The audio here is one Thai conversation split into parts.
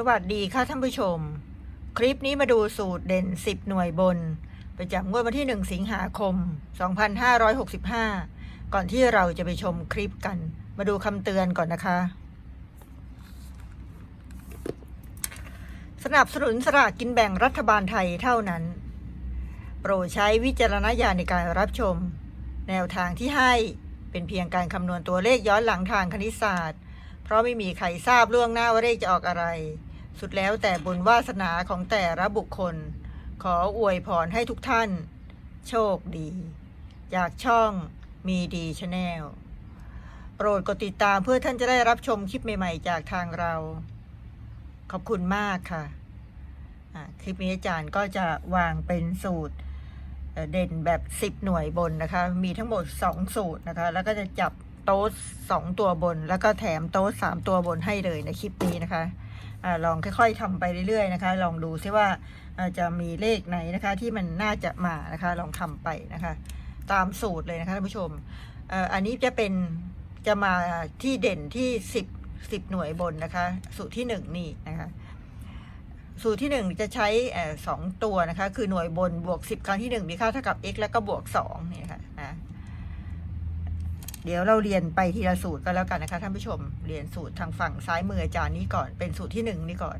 สวัสดีค่ะท่านผู้ชม คลิปนี้มาดูสูตรเด่น 10 หน่วยบน ประจำงวดวันที่ 1 สิงหาคม 2565 ก่อนที่เราจะไปชมคลิปกัน มาดูคำเตือนก่อนนะคะ สนับสนุนสลากกินแบ่งรัฐบาลไทยเท่านั้น โปรดใช้วิจารณญาณในการรับชม แนวทางที่ให้เป็นเพียงการคำนวณตัวเลขย้อนหลังทางคณิตศาสตร์เพราะไม่มีใครทราบล่วงหน้าว่าเลขจะออกอะไร สุดแล้วแต่บุญวาสนาของแต่ละบุคคล ขออวยพรให้ทุกท่าน โชคดี จากช่องมีดีชาแนลโปรดกดติดตามเพื่อท่านจะได้รับชมคลิปใหม่ ๆ จากทางเรา ขอบคุณมากค่ะ คลิปนี้อาจารย์ก็จะวางเป็นสูตรเด่นแบบ 10 หน่วยบนนะคะ มีทั้งหมด 2 สูตรนะคะ แล้วก็จะจับโต๊ะสองตัวบน แล้วก็แถมโต๊ะสามตัวบนให้เลยในคลิปนี้นะคะ อลองค่อยๆทำไปเรื่อยๆนะคะ ลองดูซิว่าจะมีเลขไหนนะคะที่มันน่าจะมานะคะ ลองทำไปนะคะ ตามสูตรเลยนะคะท่านผู้ชมอันนี้จะเป็นจะมาที่เด่นที่สิบสิบหน่วยบนนะคะ สูตรที่หนึ่งนี่นะคะสูตรที่หนึ่งจะใช้สองตัวนะคะ คือหน่วยบนบวกสิบครั้งที่หนึ่งมีค่าเท่ากับ x แล้วก็บวกสองนี่นะคะนะ เดี๋ยวเราเรียนไปทีละสูตรก็แล้วกันนะคะท่านผู้ชม เรียนสูตรทางฝั่งซ้ายมืออาจารย์นี้ก่อน เป็นสูตรที่หนึ่งนี่ก่อน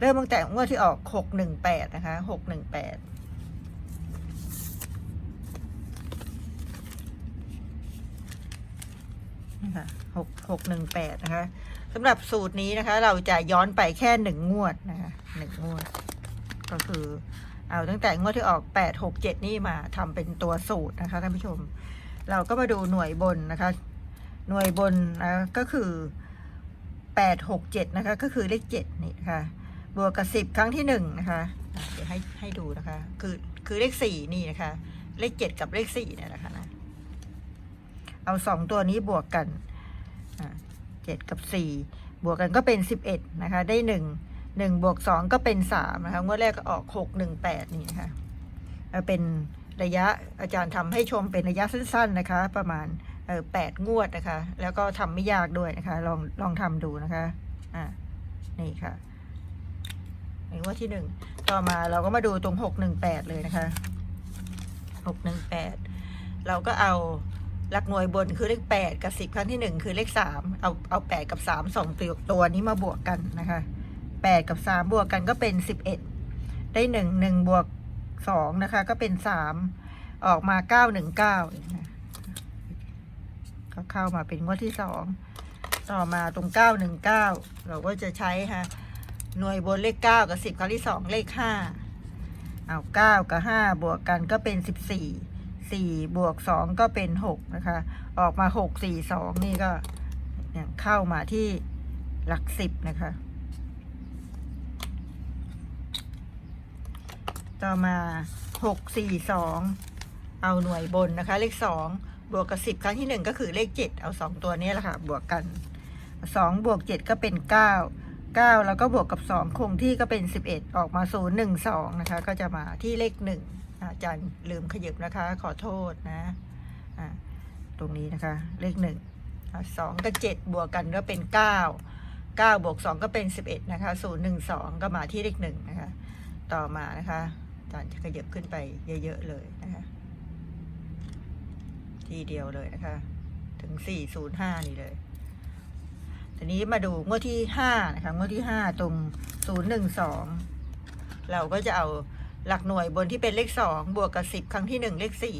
เริ่มตั้งแต่งวดที่ออกหกหนึ่งแปดนะคะหกหนึ่งแปดนะคะหกหกหนึ่งแปดนะคะสำหรับสูตรนี้นะคะ เราจะย้อนไปแค่หนึ่งงวดนะคะหนึ่งงวด ก็คือ เอาตั้งแต่งวดที่ออกแปดหกเจ็ดนี่มาทำเป็นตัวสูตรนะคะท่านผู้ชม เราก็มาดูหน่วยบนนะคะ หน่วยบนนะก็คือแปดหกเจ็ดนะคะ ก็คือเลขเจ็ดนี่นะคะบวกกับสิบครั้งที่หนึ่งนะคะเดี๋ยวให้ให้ดูนะคะ คือคือเลขสี่นี่นะคะ เลขเจ็ดกับเลขสี่เนี่ยนะคะนะเอาสองตัวนี้บวกกันเจ็ดกับสี่บวกกันก็เป็นสิบเอ็ดนะคะ ได้หนึ่งหนึ่งบวกสองก็เป็นสามนะคะงวดแรกก็ออกหกหนึ่งแปดนี่นะคะเอาเป็น ระยะอาจารย์ทำให้ชมเป็นระยะสั้น ๆนะคะ ประมาณแปดงวดนะคะ แล้วก็ทำไม่ยากด้วยนะคะ ลองลองทำดูนะคะอ่านี่ค่ะในงวดที่หนึ่งต่อมาเราก็มาดูตรงหกหนึ่งแปดเลยนะคะหกหนึ่งแปดเราก็เอาหลักหน่วยบนคือเลขแปดกับสิบครั้งที่หนึ่งคือเลขสามเอาเอาแปดกับสามสองตัวตัวนี้มาบวกกันนะคะแปดกับสามบวกกันก็เป็นสิบเอ็ดได้หนึ่งหนึ่งบวก สองนะคะ ก็เป็นสามออกมาเก้าหนึ่งเก้าก็เข้ามาเป็นงวดที่สองต่อมาตรงเก้าหนึ่งเก้าเราก็จะใช้ฮะหน่วยบนเลขเก้ากับสิบครั้งที่สองเลขห้าเอาเก้ากับห้าบวกกันก็เป็นสิบสี่สี่บวกสองก็เป็นหกนะคะ ออกมาหกสี่สองนี่ก็เนี่ยเข้ามาที่หลักสิบนะคะ ต่อมาหกสี่สองเอาหน่วยบนนะคะ เลขสองบวกกับสิบครั้งที่หนึ่งก็คือเลขเจ็ดเอาสองตัวนี้แหละค่ะ บวกกันสองบวกเจ็ดก็เป็นเก้าเก้าแล้วก็บวกกับสองคงที่ก็เป็นสิบเอ็ดออกมาศูนย์หนึ่งสองนะคะ ก็จะมาที่เลขหนึ่งอาจารย์ลืมขยับนะคะ ขอโทษนะอ่าตรงนี้นะคะ เลขหนึ่งสองกับเจ็ดบวกกันก็เป็นเก้าเก้าบวกสองก็เป็นสิบเอ็ดนะคะศูนย์หนึ่งสองก็มาที่เลขหนึ่งนะคะ ต่อมานะคะ จารย์จะขยับขึ้นไปเยอะๆเลยนะคะทีเดียวเลยนะคะ ถึงสี่ศูนย์ห้านี่เลยทีนี้มาดูงวดที่ห้านะคะงวดที่ห้าตรงศูนย์หนึ่งสองเราก็จะเอาหลักหน่วยบนที่เป็นเลขสองบวกกับสิบครั้งที่หนึ่งเลขสี่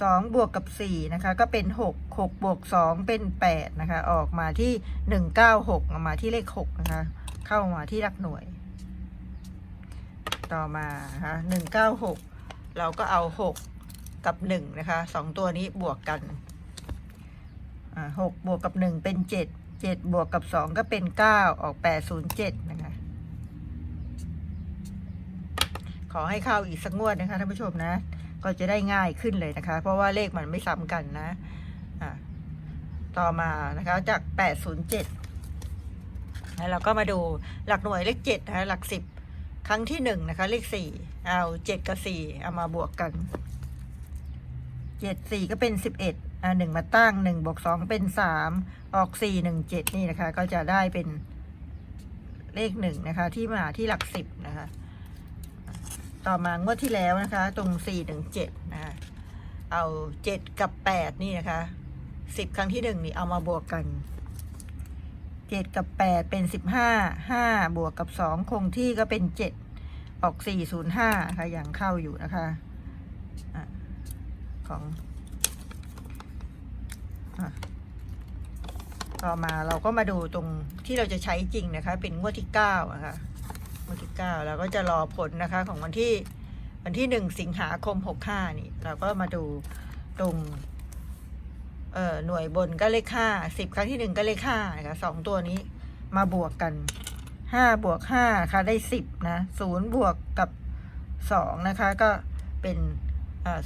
สองบวกกับสี่นะคะ ก็เป็นหกหกบวกสองเป็นแปดนะคะ ออกมาที่หนึ่งเก้าหกมาที่เลขหกนะคะ เข้ามาที่หลักหน่วย ต่อมานะคะหนึ่งเก้าหกเราก็เอาหกกับหนึ่งนะคะสองตัวนี้บวกกันอ่าหกบวกกับหนึ่งเป็นเจ็ดเจ็ดบวกกับสองก็เป็นเก้าออกแปดศูนย์เจ็ดนะคะขอให้เข้าอีกสักงวดนะคะท่านผู้ชมนะ ก็จะได้ง่ายขึ้นเลยนะคะ เพราะว่าเลขมันไม่ซ้ำกันนะอะต่อมานะคะจาก 807แล้วเราก็มาดูหลักหน่วยเลข7นะคะหลัก10 ครั้งที่1นะคะ เลข4เอา7กับ4เอามาบวกกัน7 4ก็เป็น11อ่า1มาตั้ง1บวก2เป็น3ออก4 1 7นี่นะคะ ก็จะได้เป็นเลขหนึ่งนะคะ ที่มาที่หลักสิบนะคะ ต่อมางวดที่แล้วนะคะ ตรงสี่ถึงเจ็ดนะคะเอาเจ็ดกับแปดนี่นะคะสิบครั้งที่หนึ่งนี่เอามาบวกกัน เจ็ดกับแปดเป็นสิบห้าห้าบวกกับสองคงที่ก็เป็นเจ็ดออกสี่ศูนย์ห้าค่ะยังเข้าอยู่นะคะอะของอะต่อมาเราก็มาดูตรงที่เราจะใช้จริงนะคะ เป็นงวดที่เก้านะคะวันที่เก้าเราก็จะรอผลนะคะของวันที่วันที่หนึ่งสิงหาคมหกห้านี่ เราก็มาดูตรง เอ่อหน่วยบนก็เลขห้าสิบครั้งที่หนึ่งก็เลขห้านะคะสองตัวนี้มาบวกกันห้าบวกห้าค่ะได้สิบนะศูนย์บวกกับสองนะคะก็เป็น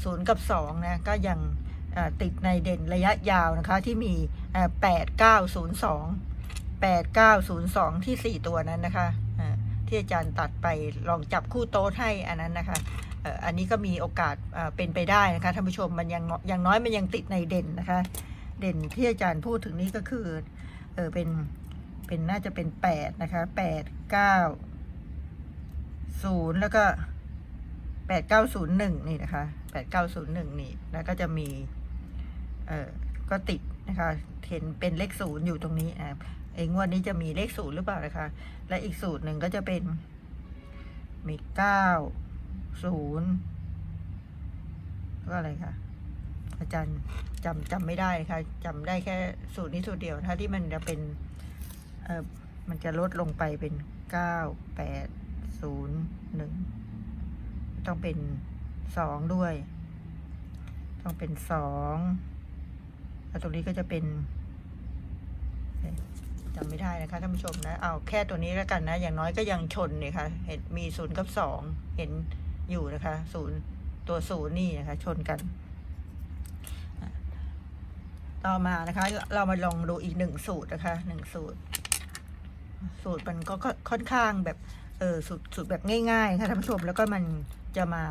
ศูนย์กับสองนะก็ยังติดในเด่นระยะยาวนะคะที่มีแปดเก้าศูนย์สองแปดเก้าศูนย์สองที่สี่ตัวนั้นนะคะที่อาจารย์ตัดไปลองจับคู่โต๊ะให้อันนั้นนะคะ อันนี้ก็มีโอกาสเป็นไปได้นะคะท่านผู้ชมมันยังยังน้อยมันยังติดในเด่นนะคะ เด่นที่อาจารย์พูดถึงนี้ก็คือเออเป็นเป็นน่าจะเป็นแปดนะคะแปดเก้าศูนย์แล้วก็แปดเก้าศูนย์หนึ่งนี่นะคะแปดเก้าศูนย์หนึ่งนี่แล้วก็จะมีเออก็ติดนะคะเห็นเป็นเลขศูนย์อยู่ตรงนี้อ่าไอ้งวดนี้จะมีเลขศูนย์หรือเปล่านะคะ และอีกสูตรหนึ่งก็จะเป็นมีเก้า ศูนย์ก็อะไรคะอาจารย์จำจำไม่ได้ค่ะจำได้แค่สูตรนี้สูตรเดียวนะคะที่มันจะเป็นเออมันจะลดลงไปเป็นเก้าแปดศูนย์หนึ่งต้องเป็นสองด้วย ต้องเป็นสองแล้วตรงนี้ก็จะเป็นจำไม่ได้นะคะท่านผู้ชมนะ เอาแค่ตัวนี้แล้วกันนะ อย่างน้อยก็ยังชนเนี่ยค่ะ เห็นมีศูนย์กับสองเห็น อยู่นะคะศูนย์ตัวศูนย์นี่นะคะ ชนกัน ต่อมานะคะ เรามาลองดูอีกหนึ่งสูตรนะคะหนึ่งสูตร สูตรมันก็ค่อนข้างแบบเออสูตรสูตรแบบง่ายๆค่ะท่านผู้ชมแล้วก็มันจะมา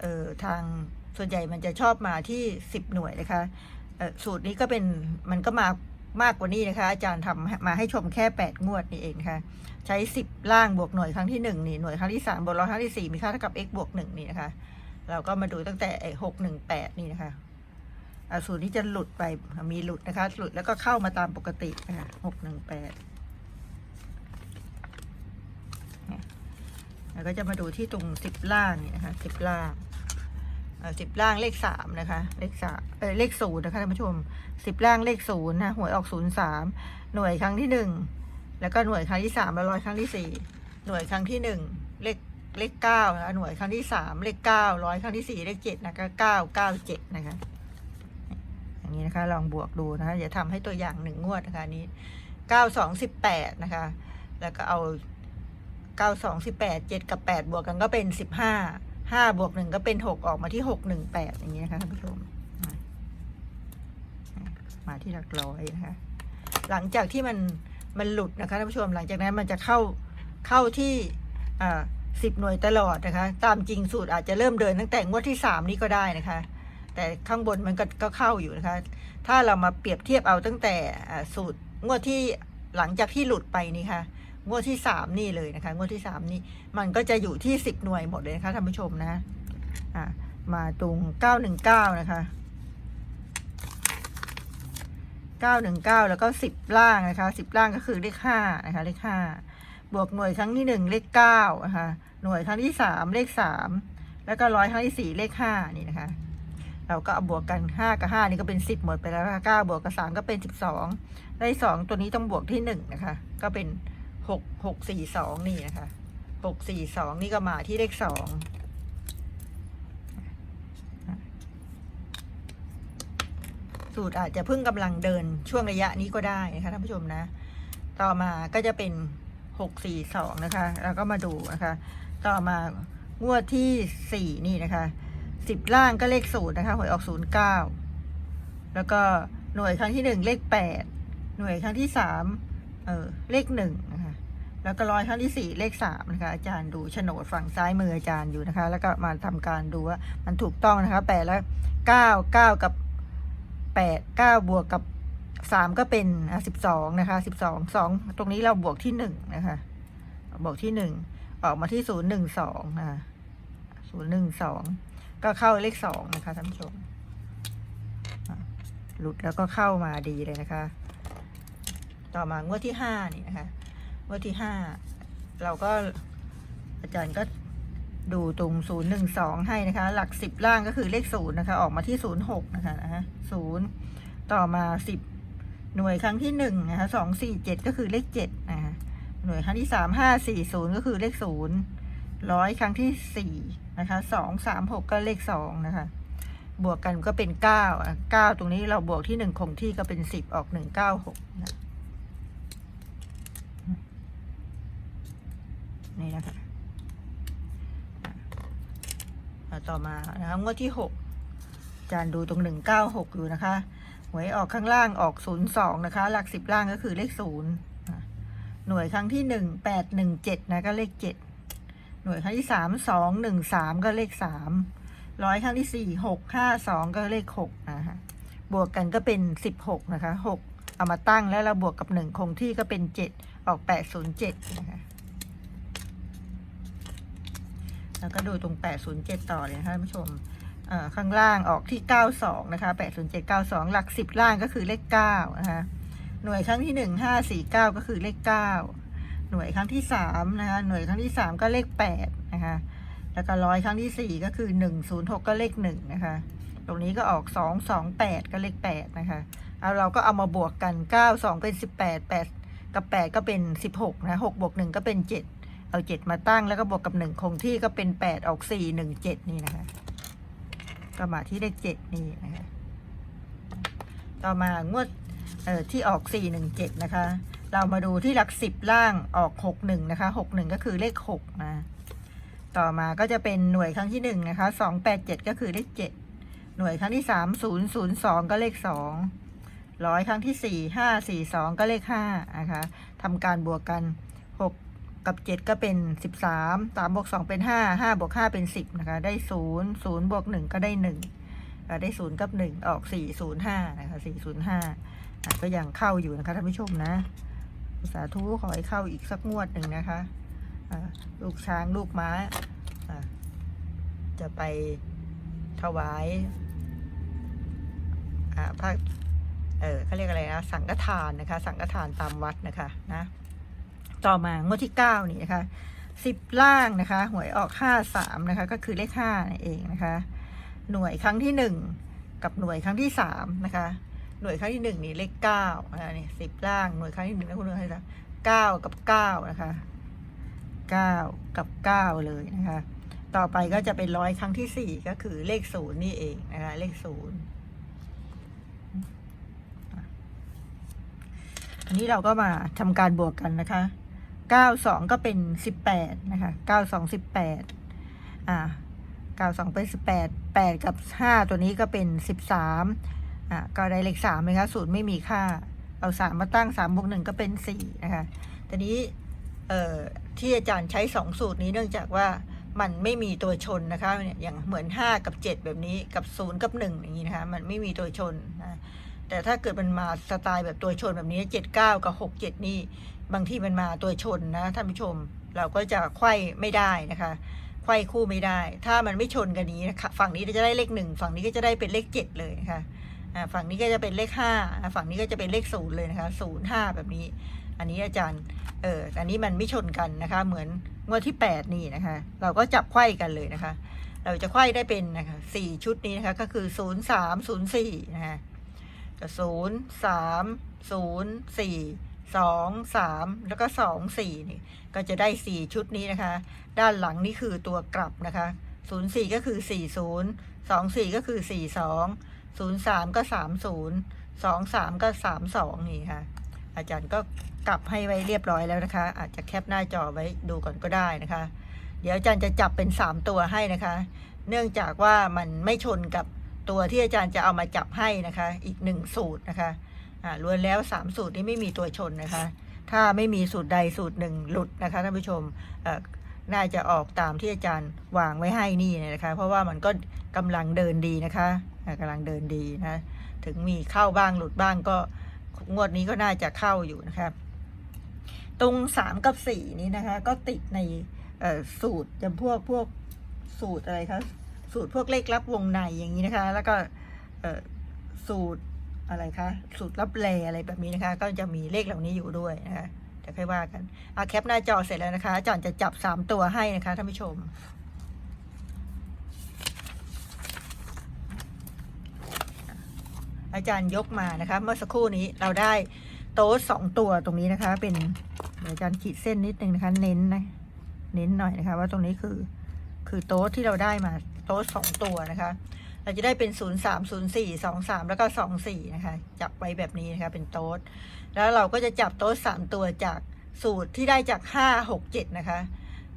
เออทางส่วนใหญ่มันจะชอบมาที่สิบหน่วยนะคะสูตรนี้ก็เป็นมันก็มา มากกว่านี้นะคะ อาจารย์ทำมาให้ชมแค่แปดงวดนี่เองค่ะ ใช้สิบล่างบวกหน่วยครั้งที่หนึ่งนี่หน่วยครั้งที่สามบวกร้อยครั้งที่สี่มีค่าเท่ากับ x บวกหนึ่งนี่นะคะ เราก็มาดูตั้งแต่หกหนึ่งแปดนี่นะคะอาสูตรนี้จะหลุดไปมีหลุดนะคะ หลุดแล้วก็เข้ามาตามปกตินะคะหกหนึ่งแปดแล้วก็จะมาดูที่ตรงสิบล่างนี่นะคะสิบล่าง สิบล่างเลขสามนะคะ เลขสามเออเลขศูนย์นะคะท่านผู้ชมสิบล่างเลขศูนย์นะหวยออกศูนย์สามหน่วยครั้งที่หนึ่งแล้วก็หน่วยครั้งที่สามแล้วร้อยครั้งที่สี่หน่วยครั้งที่หนึ่งเลขเลขเก้าหน่วยครั้งที่สามเลขเก้าร้อยครั้งที่สี่เลขเจ็ดนะคะเก้าเก้าเจ็ดนะคะอย่างนี้นะคะลองบวกดูนะคะอย่าทำให้ตัวอย่างหนึ่งงวดนะคะนี้เก้าสองสิบแปดนะคะ แล้วก็เอาเก้าสองสิบแปดเจ็ดกับแปดบวกกันก็เป็นสิบห้า ห้าบวกหนึ่งก็เป็นหกออกมาที่หกหนึ่งแปดอย่างนี้นะคะท่านผู้ชมมาที่หลักร้อยนะคะ หลังจากที่มันมันหลุดนะคะท่านผู้ชมหลังจากนั้นมันจะเข้าเข้าที่อ่าสิบหน่วยตลอดนะคะ ตามจริงสูตรอาจจะเริ่มเดินตั้งแต่งวดที่สามนี้ก็ได้นะคะ แต่ข้างบนมันก็ก็เข้าอยู่นะคะ ถ้าเรามาเปรียบเทียบเอาตั้งแต่สูตรงวดที่หลังจากที่หลุดไปนี่ค่ะ งวดที่สามนี่เลยนะคะ งวดที่สามนี่มันก็จะอยู่ที่สิบหน่วยหมดเลยนะคะท่านผู้ชมนะอ่ามาตรงเก้าหนึ่งเก้านะคะเก้าหนึ่งเก้าแล้วก็สิบล่างนะคะสิบล่างก็คือเลขห้านะคะเลขห้าบวกหน่วยครั้งที่หนึ่งเลขเก้านะคะหน่วยครั้งที่สามเลขสามแล้วก็ร้อยครั้งที่สี่เลขห้านี่นะคะ เราก็เอาบวกกันห้ากับห้านี่ก็เป็นสิบหมดไปแล้วนะคะเก้าบวกกับสามก็เป็นสิบสองได้สองตัวนี้ต้องบวกที่หนึ่งนะคะ ก็เป็น หกหกสี่สองนี่นะคะหกสี่สองนี่ก็มาที่เลขสองสูตรอาจจะเพิ่งกำลังเดินช่วงระยะนี้ก็ได้นะคะท่านผู้ชมนะ ต่อมาก็จะเป็นหกสี่สองนะคะ แล้วก็มาดูนะคะ ต่อมางวดที่สี่นี่นะคะสิบล่างก็เลขศูนย์นะคะหวยออกศูนย์เก้าแล้วก็หน่วยครั้งที่หนึ่งเลขแปดหน่วยครั้งที่สามเออเลขหนึ่งนะคะ แล้วก็ร้อยครั้งที่สี่เลขสามนะคะอาจารย์ดูโฉนดฝั่งซ้ายมืออาจารย์อยู่นะคะ แล้วก็มาทำการดูว่ามันถูกต้องนะคะแปดแล้วเก้าเก้ากับแปดเก้าบวกกับสามก็เป็นสิบสองนะคะสิบสองสองตรงนี้เราบวกที่หนึ่งนะคะบวกที่หนึ่งออกมาที่ศูนย์หนึ่งสองนะศูนย์หนึ่งสองก็เข้าเลขสองนะคะท่านผู้ชมหลุดแล้วก็เข้ามาดีเลยนะคะ ต่อมางวดที่ห้านี่นะคะ วดที่ห้าเราก็อาจารย์ก็ดูตรงศูนย์หนึ่งสองให้นะคะ หลักสิบล่างก็คือเลขศูนย์นะคะ ออกมาที่ศูนย์หกนะคะนะศูนย์ต่อมาสิบหน่วยครั้งที่หนึ่งนะคะสองสี่เจ็ดก็คือเลขเจ็ดนะคะหน่วยครั้งที่สามห้าสี่ศูนย์ก็คือเลขศูนย์ร้อยครั้งที่สี่นะคะสองสามหกก็เลขสองนะคะ บวกกันก็เป็นเก้าเก้าตรงนี้เราบวกที่หนึ่งคงที่ก็เป็นสิบออกหนึ่งเก้าหกนะ นี่นะคะต่อมานะคะงวดที่หกจารย์ดูตรงหนึ่งเก้าหกอยู่นะคะหวยออกข้างล่างออกศูนย์สองนะคะ หลักสิบล่างก็คือเลขศูนย์หน่วยครั้งที่หนึ่งแปดหนึ่งเจ็ดนะก็เลขเจ็ดหน่วยครั้งที่สามสองหนึ่งสามก็เลขสามร้อยครั้งที่สี่หกห้าสองก็เลขหกนะคะบวกกันก็เป็นสิบหกนะคะหกเอามาตั้งแล้วเราบวกกับหนึ่งคงที่ก็เป็นเจ็ดออกแปดศูนย์เจ็ดนะคะ แล้วก็ดูตรงแปดศูนย์เจ็ดต่อเลยนะคะท่านผู้ชมเอ่อข้างล่างออกที่เก้าสองนะคะแปดศูนย์เจ็ดเก้าสองหลักสิบล่างก็คือเลขเก้านะคะ หน่วยครั้งที่หนึ่งห้าสี่เก้าก็คือเลขเก้าหน่วยครั้งที่สามนะคะ หน่วยครั้งที่สามก็เลขแปดนะคะ แล้วก็ร้อยครั้งที่สี่ก็คือหนึ่งศูนย์หกก็เลขหนึ่งนะคะ ตรงนี้ก็ออกสองสองแปดก็เลขแปดนะคะ เอาเราก็เอามาบวกกันเก้าสองเป็นสิบแปดแปดกับแปดก็เป็นสิบหกนะหกบวกหนึ่งก็เป็นเจ็ด เอาเจ็ดมาตั้งแล้วก็บวกกับหนึ่งคงที่ก็เป็นแปดออกสี่หนึ่งเจ็ดนี่นะคะ ก็มาที่เลขเจ็ดนี่นะคะ ต่อมางวดเอ่อที่ออกสี่หนึ่งเจ็ดนะคะ เรามาดูที่หลักสิบล่างออกหกหนึ่งนะคะหกหนึ่งก็คือเลขหกนะ ต่อมาก็จะเป็นหน่วยครั้งที่หนึ่งนะคะสองแปดเจ็ดก็คือเลขเจ็ดหน่วยครั้งที่สามศูนย์ศูนย์สองก็เลขสองร้อยครั้งที่สี่ห้าสี่สองก็เลขห้านะคะทำการบวกกัน กับเจ็ดก็เป็นสิบสามสามบวกสองเป็นห้าห้าบวกห้าเป็นสิบนะคะ ได้ศูนย์ศูนย์บวกหนึ่งก็ได้หนึ่งได้ศูนย์กับหนึ่งออกสี่ศูนย์ห้านะคะสี่ศูนย์ห้าก็ยังเข้าอยู่นะคะท่านผู้ชมนะ สาธุขอให้เข้าอีกสักงวดหนึ่งนะคะลูกช้างลูกม้าอ่าจะไปถวายอ่าพระเออเขาเรียกอะไรนะ สังฆทานนะคะ สังฆทานตามวัดนะคะนะ ต่อมางวดที่เก้านี่นะคะสิบล่างนะคะ หวยออกห้าสามนะคะ ก็คือเลขห้านั่นเองนะคะ หน่วยครั้งที่หนึ่งกับหน่วยครั้งที่สามนะคะ หน่วยครั้งที่หนึ่งนี่เลขเก้าอ่านี่สิบล่างหน่วยครั้งที่หนึ่งนะคุณผู้ชมคะเก้ากับเก้านะคะเก้ากับเก้าเลยนะคะ ต่อไปก็จะเป็นร้อยครั้งที่สี่ก็คือเลขศูนย์นี่เองนะคะ เลขศูนย์อันนี้เราก็มาทำการบวกกันนะคะ เก้าสองก็เป็นสิบแปดนะคะเก้าสองสิบแปดอ่าเก้าสองเป็นสิบแปดแปดกับห้าตัวนี้ก็เป็นสิบสามอ่าก็ได้เลขสามไหมคะศูนย์ไม่มีค่า เอาสามมาตั้งสามบวกหนึ่งก็เป็นสี่นะคะทีนี้เอ่อที่อาจารย์ใช้สองสูตรนี้เนื่องจากว่ามันไม่มีตัวชนนะคะเนี่ยอย่างเหมือน 5 กับ 7 แบบนี้กับ 0 กับ 1 อย่างนี้นะคะมันไม่มีตัวชนนะแต่ถ้าเกิดมันมาสไตล์แบบตัวชนแบบนี้ 7 9 กับ 6 7 นี่ บางที่มันมาตัวชนนะท่านผู้ชม เราก็จะไขว้ไม่ได้นะคะไขว้คู่ไม่ได้ ถ้ามันไม่ชนกันนี้นะคะฝั่งนี้จะได้เลขหนึ่งฝั่งนี้ก็จะได้เป็นเลขเจ็ดเลยนะคะอ่าฝั่งนี้ก็จะเป็นเลขห้าฝั่งนี้ก็จะเป็นเลขศูนย์เลยนะคะศูนย์ห้าแบบนี้ อันนี้อาจารย์เอออันนี้มันไม่ชนกันนะคะ เหมือนงวดที่แปดนี่นะคะ เราก็จับไขว้กันเลยนะคะ เราจะไขว้ได้เป็นนะคะสี่ชุดนี้นะคะก็คือศูนย์สามศูนย์สี่นะคะก็ศูนย์สามศูนย์สี่ สองสามแล้วก็สองสี่นี่ก็จะได้สี่ชุดนี้นะคะ ด้านหลังนี่คือตัวกลับนะคะศูนย์สี่ก็คือสี่ศูนย์สองสี่ก็คือสี่สองศูนย์สามก็สามศูนย์สองสามก็สามสองนี่ค่ะ อาจารย์ก็กลับให้ไว้เรียบร้อยแล้วนะคะ อาจจะแคปหน้าจอไว้ดูก่อนก็ได้นะคะ เดี๋ยวอาจารย์จะจับเป็นสามตัวให้นะคะ เนื่องจากว่ามันไม่ชนกับตัวที่อาจารย์จะเอามาจับให้นะคะ อีกหนึ่งสูตรนะคะ อ่าล้วนแล้วสามสูตรนี้ไม่มีตัวชนนะคะ ถ้าไม่มีสูตรใดสูตรหนึ่งหลุดนะคะท่านผู้ชมน่าจะออกตามที่อาจารย์วางไว้ให้นี่นะคะ เพราะว่ามันก็กำลังเดินดีนะคะอ่ากำลังเดินดีนะถึงมีเข้าบ้างหลุดบ้างก็งวดนี้ก็น่าจะเข้าอยู่นะครับตรงสามกับสี่นี้นะคะ ก็ติดในสูตรจำพวกพวกสูตรอะไรคะสูตรพวกเลขลับวงในอย่างนี้นะคะ แล้วก็สูตร อะไรคะสูตรลับแลอะไรแบบนี้นะคะ ก็จะมีเลขเหล่านี้อยู่ด้วยนะคะเดี๋ยวค่อยว่ากันอาแคปหน้าจอเสร็จแล้วนะคะอาจารย์จะจับสามตัวให้นะคะท่านผู้ชมอาจารย์ยกมานะคะ เมื่อสักครู่นี้เราได้โต๊ะสองตัวตรงนี้นะคะ เป็นอาจารย์ขีดเส้นนิดนึงนะคะ เน้นนะเน้นหน่อยนะคะ ว่าตรงนี้คือ คือโต๊ะที่เราได้มาโต๊ะสองตัวนะคะ เราจะได้เป็นศูนย์สามศูนย์สี่สองสามแล้วก็สองสี่นะคะ จับไว้แบบนี้นะคะ เป็นโต๊ะแล้วเราก็จะจับโต๊ะสามตัวจากสูตรที่ได้จากห้าหกเจ็ดนะคะ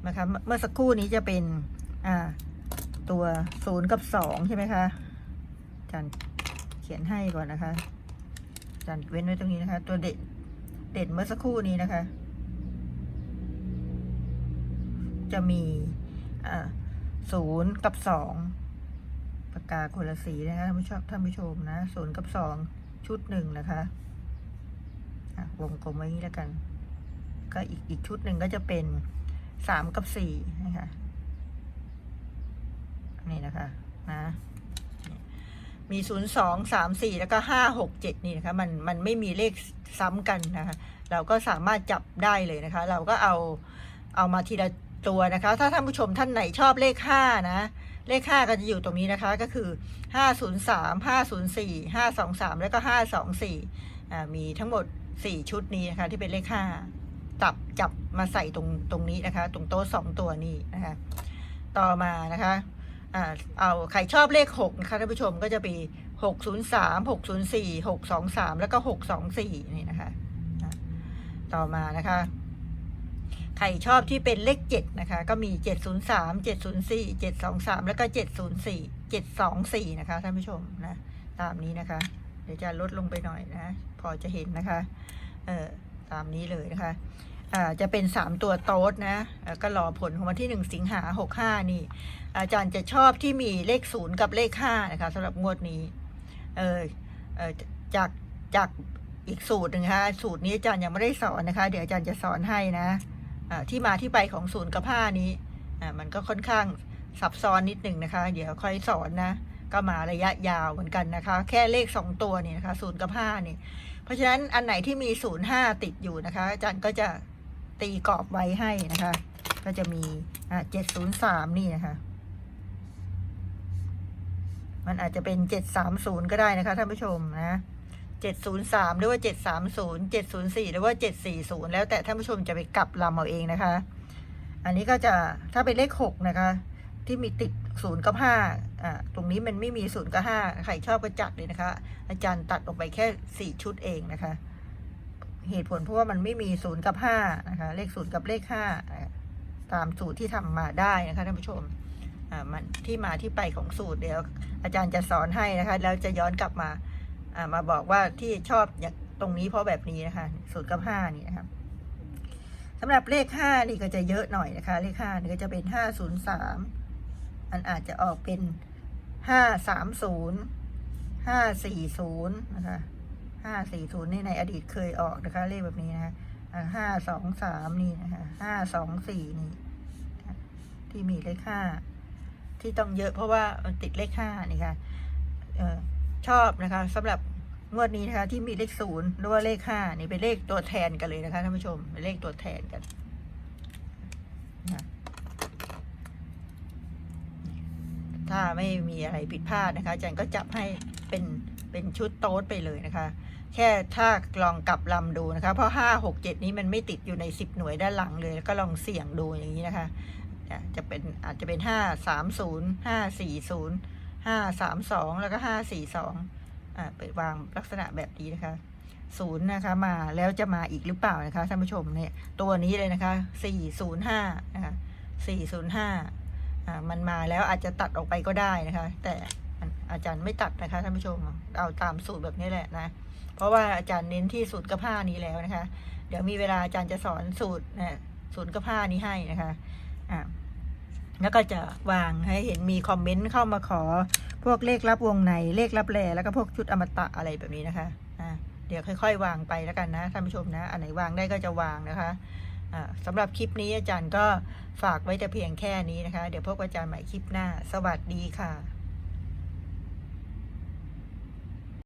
นะคะ เมื่อสักครู่นี้จะเป็น อ่า ตัวศูนย์กับสองใช่ไหมคะจารย์เขียนให้ก่อนนะคะจารย์เว้นไว้ตรงนี้นะคะ ตัวเด่นเด่นเมื่อสักครู่นี้นะคะ จะมีศูนย์กับสอง กาคนละสีนะคะท่านผู้ชมท่านผู้ชมนะศูนย์กับสองชุดหนึ่งนะคะวงกลมไว้นี้แล้วกัน ก็อีกอีกชุดหนึ่งก็จะเป็นสามกับสี่นะคะนี่นะคะนะมีศูนย์สองสามสี่แล้วก็ห้าหกเจ็ดนี่นะคะมันมันไม่มีเลขซ้ำกันนะคะ เราก็สามารถจับได้เลยนะคะ เราก็เอาเอามาทีละตัวนะคะ ถ้าท่านผู้ชมท่านไหนชอบเลขห้านะ เลขห้าก็จะอยู่ตรงนี้นะคะก็คือห้าศูนย์สามห้าศูนย์สี่ห้าสองสามแล้วก็ห้าสองสี่อ่ามีทั้งหมดสี่ชุดนี้นะคะที่เป็นเลขห้าจับจับมาใส่ตรงตรงนี้นะคะ ตรงโต๊ะสองตัวนี้นะคะต่อมานะคะอ่าเอาใครชอบเลขหกนะคะท่านผู้ชมก็จะมีหกศูนย์สามหกศูนย์สี่หกสองสามแล้วก็หกสองสี่นี่นะคะ ต่อมานะคะ ใครชอบที่เป็นเลขเจ็ดนะคะ ก็มีเจ็ดศูนย์สามเจ็ดศูนย์สี่เจ็ดสองสามแล้วก็เจ็ดศูนย์สี่เจ็ดสองสี่นะคะท่านผู้ชมนะ ตามนี้นะคะ เดี๋ยวจะลดลงไปหน่อยนะ พอจะเห็นนะคะ เออตามนี้เลยนะคะอ่าจะเป็นสามตัวโต๊ดนะก็รอผลของวันที่หนึ่งสิงหาหกห้านี่ อาจารย์จะชอบที่มีเลขศูนย์กับเลขห้านะคะสำหรับงวดนี้เออเออจากจากอีกสูตรหนึ่งคะสูตรนี้อาจารย์ยังไม่ได้สอนนะคะ เดี๋ยวอาจารย์จะสอนให้นะ ที่มาที่ไปของศูนย์กับห้านี้มันก็ค่อนข้างซับซ้อนนิดหนึ่งนะคะ เดี๋ยวค่อยสอนนะ ก็มาระยะยาวเหมือนกันนะคะ แค่เลขสองตัวนี่นะคะศูนย์กับห้านี่ เพราะฉะนั้นอันไหนที่มีศูนย์ห้าติดอยู่นะคะ อาจารย์ก็จะตีกรอบไว้ให้นะคะ ก็จะมีอ่าเจ็ดศูนย์สามนี่นะคะ มันอาจจะเป็นเจ็ดสามศูนย์ก็ได้นะคะท่านผู้ชมนะ เจ็ดศูนย์สามหรือว่าเจ็ดสามศูนย์เจ็ดศูนย์สี่หรือว่าเจ็ดสี่ศูนย์แล้วแต่ท่านผู้ชมจะไปกลับลำเอาเองนะคะ อันนี้ก็จะถ้าเป็นเลขหกนะคะ ที่มีติดศูนย์กับห้าอ่าตรงนี้มันไม่มีศูนย์กับห้าใครชอบก็จัดเลยนะคะ อาจารย์ตัดออกไปแค่สี่ชุดเองนะคะ เหตุผลเพราะว่ามันไม่มีศูนย์กับห้านะคะ เลขศูนย์กับเลขห้าตามสูตรที่ทำมาได้นะคะท่านผู้ชมอ่ามันที่มาที่ไปของสูตรเดี๋ยวอาจารย์จะสอนให้นะคะ แล้วจะย้อนกลับมา อ่ามาบอกว่าที่ชอบอย่างตรงนี้เพราะแบบนี้นะคะสูตรกับห้านี่นะครับสำหรับเลขห้านี่ก็จะเยอะหน่อยนะคะ เลขห้านี่ก็จะเป็นห้าศูนย์สามมันอาจจะออกเป็นห้าสามศูนย์ห้าสี่ศูนย์นะคะห้าสี่ศูนย์นี่ในอดีตเคยออกนะคะ เลขแบบนี้นะคะห้าสองสามนี่นะคะห้าสองสี่นี่ที่มีเลขห้าที่ต้องเยอะเพราะว่ามันติดเลขห้านี่ค่ะเออ ชอบนะคะสำหรับงวดนี้นะคะที่มีเลขศูนย์หรือว่าเลขห้านี่เป็นเลขตัวแทนกันเลยนะคะท่านผู้ชมเป็นเลขตัวแทนกันถ้าไม่มีอะไรผิดพลาดนะคะอาจารย์ก็จับให้เป็นเป็นชุดโต๊ดไปเลยนะคะ แค่ถ้าลองกลับลำดูนะคะ เพราะห้าหกเจ็ดนี้มันไม่ติดอยู่ในสิบหน่วยด้านหลังเลยแล้วก็ลองเสี่ยงดูอย่างนี้นะคะ จะเป็นอาจจะเป็นห้าสามศูนย์ห้าสี่ศูนย์ ห้าสามสองแล้วก็ห้าสี่สองอ่าไปวางลักษณะแบบนี้นะคะศูนย์นะคะมาแล้วจะมาอีกหรือเปล่านะคะท่านผู้ชมเนี่ยตัวนี้เลยนะคะสี่ศูนย์ห้านะคะสี่ศูนย์ห้าอ่ามันมาแล้วอาจจะตัดออกไปก็ได้นะคะ แต่อาจารย์ไม่ตัดนะคะท่านผู้ชมเอาตามสูตรแบบนี้แหละนะ เพราะว่าอาจารย์เน้นที่สูตรกระผ้านี้แล้วนะคะ เดี๋ยวมีเวลาอาจารย์จะสอนสูตรนะสูตรกระผ้านี้ให้นะคะอ่า แล้วก็จะวางให้เห็นมีคอมเมนต์เข้ามาขอพวกเลขรับวงในเลขรับแลแล้วก็พวกชุดอมตะอะไรแบบนี้นะคะอ่าเดี๋ยวค่อย ๆ วางไปแล้วกันนะท่านผู้ชมนะอันไหนวางได้ก็จะวางนะคะสำหรับคลิปนี้อาจารย์ก็ฝากไว้แต่เพียงแค่นี้นะคะ เดี๋ยวพบกับอาจารย์ใหม่คลิปหน้า สวัสดีค่ะ